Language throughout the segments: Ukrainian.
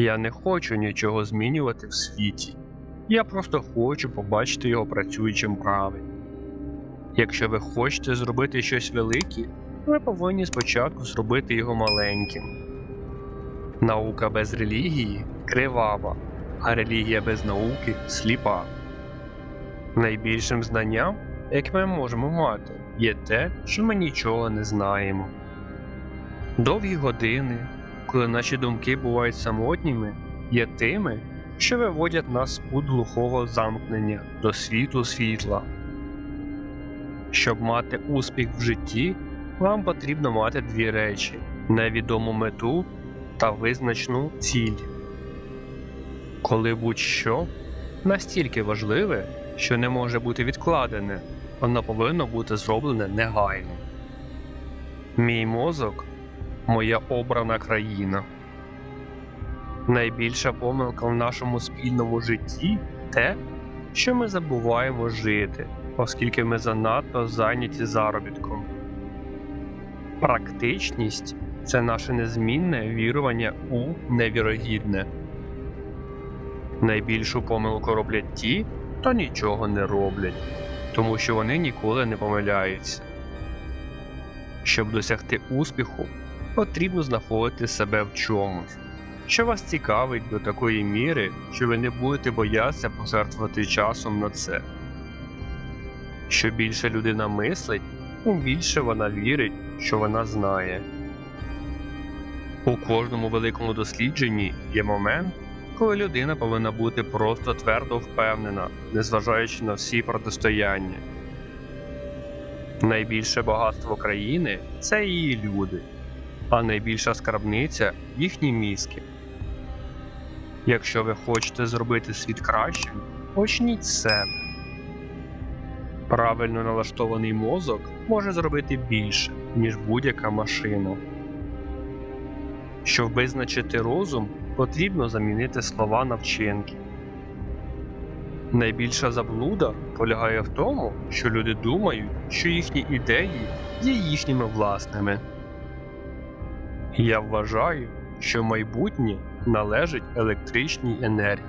Я не хочу нічого змінювати в світі. Я просто хочу побачити його працюючим правильно. Якщо ви хочете зробити щось велике, ви повинні спочатку зробити його маленьким. Наука без релігії кривава, а релігія без науки сліпа. Найбільшим знанням, яке ми можемо мати, є те, що ми нічого не знаємо. Довгі години, коли наші думки бувають самотніми, є тими, що виводять нас пут глухого замкнення до світу світла. Щоб мати успіх в житті, вам потрібно мати дві речі: невідому мету та визначну ціль. Коли будь-що настільки важливе, що не може бути відкладене, воно повинно бути зроблене негайно. Мій мозок моя обрана країна. Найбільша помилка в нашому спільному житті те, що ми забуваємо жити, оскільки ми занадто зайняті заробітком. Практичність це наше незмінне вірування у невірогідне. Найбільшу помилку роблять ті, хто нічого не роблять, тому що вони ніколи не помиляються. Щоб досягти успіху, потрібно знаходити себе в чомусь, що вас цікавить до такої міри, що ви не будете боятися пожертвувати часом на це. Що більше людина мислить, тим більше вона вірить, що вона знає. У кожному великому дослідженні є момент, коли людина повинна бути просто твердо впевнена, незважаючи на всі протистояння. Найбільше багатство країни це її люди, а найбільша скарбниця їхні мізки. Якщо ви хочете зробити світ кращим, почніть з себе. Правильно налаштований мозок може зробити більше, ніж будь-яка машина. Щоб визначити розум, потрібно замінити слова на вчинки. Найбільша заблуда полягає в тому, що люди думають, що їхні ідеї є їхніми власними. Я вважаю, що майбутнє належить електричній енергії.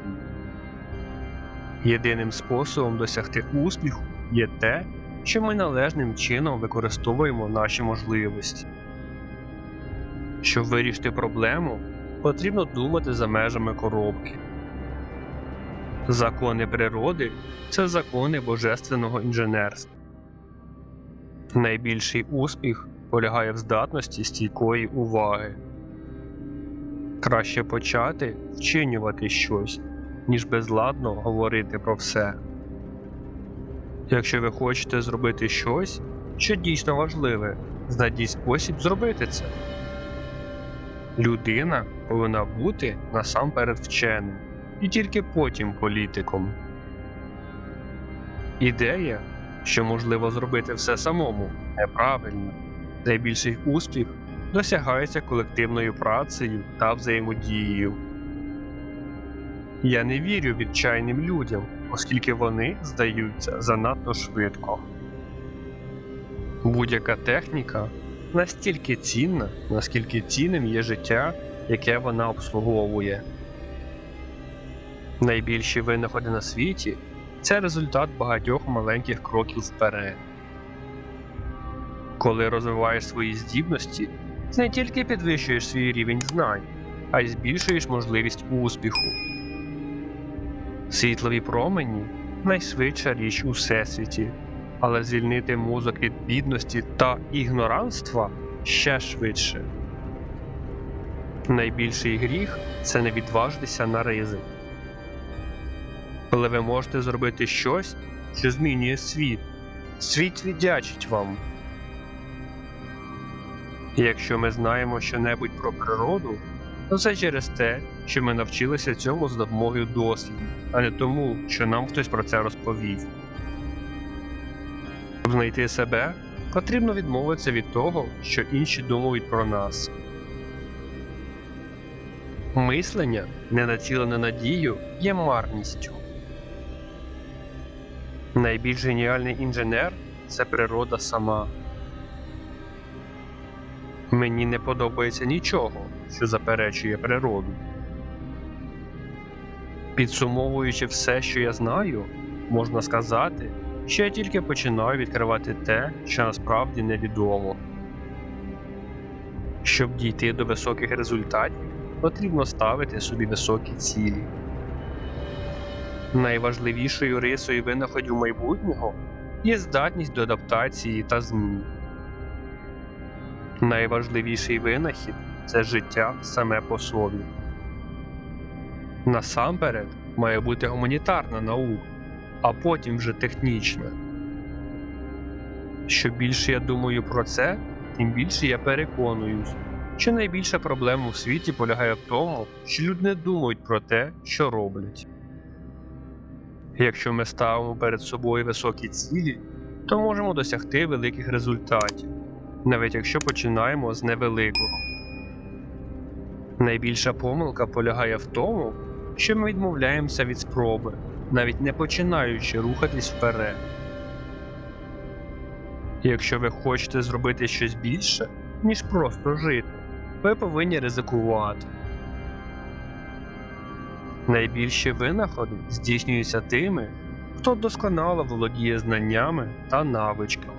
Єдиним способом досягти успіху є те, що ми належним чином використовуємо наші можливості. Щоб вирішити проблему, потрібно думати за межами коробки. Закони природи це закони божественного інженерства. Найбільший успіх полягає в здатності стійкої уваги. Краще почати вчинювати щось, ніж безладно говорити про все. Якщо ви хочете зробити щось, що дійсно важливе, знайдіть спосіб зробити це. Людина повинна бути насамперед вченим і тільки потім політиком. Ідея, що можливо зробити все самому, неправильна. Найбільший успіх досягається колективною працею та взаємодією. Я не вірю відчайним людям, оскільки вони здаються занадто швидко. Будь-яка техніка настільки цінна, наскільки цінним є життя, яке вона обслуговує. Найбільші винаходи на світі це результат багатьох маленьких кроків вперед. Коли розвиваєш свої здібності, не тільки підвищуєш свій рівень знань, а й збільшуєш можливість успіху. Світлові промені найшвидша річ у всесвіті, але звільнити мозок від бідності та ігноранства ще швидше. Найбільший гріх це не відважитися на ризик. Коли ви можете зробити щось, що змінює світ, світ віддячить вам. Якщо ми знаємо щонебудь про природу, то це через те, що ми навчилися цьому з допомогою досвіду, а не тому, що нам хтось про це розповів. Щоб знайти себе, потрібно відмовитися від того, що інші думають про нас. Мислення, не націлене на дію, є марністю. Найбільш геніальний інженер це природа сама. Мені не подобається нічого, що заперечує природу. Підсумовуючи все, що я знаю, можна сказати, що я тільки починаю відкривати те, що насправді невідомо. Щоб дійти до високих результатів, потрібно ставити собі високі цілі. Найважливішою рисою винаходів майбутнього є здатність до адаптації та змін. Найважливіший винахід це життя саме по собі. Насамперед має бути гуманітарна наука, а потім вже технічна. Що більше я думаю про це, тим більше я переконуюсь, що найбільша проблема у світі полягає в тому, що люди не думають про те, що роблять. Якщо ми ставимо перед собою високі цілі, то можемо досягти великих результатів, навіть якщо починаємо з невеликого. Найбільша помилка полягає в тому, що ми відмовляємося від спроби, навіть не починаючи рухатись вперед. Якщо ви хочете зробити щось більше, ніж просто жити, ви повинні ризикувати. Найбільші винаходи здійснюються тими, хто досконало володіє знаннями та навичками.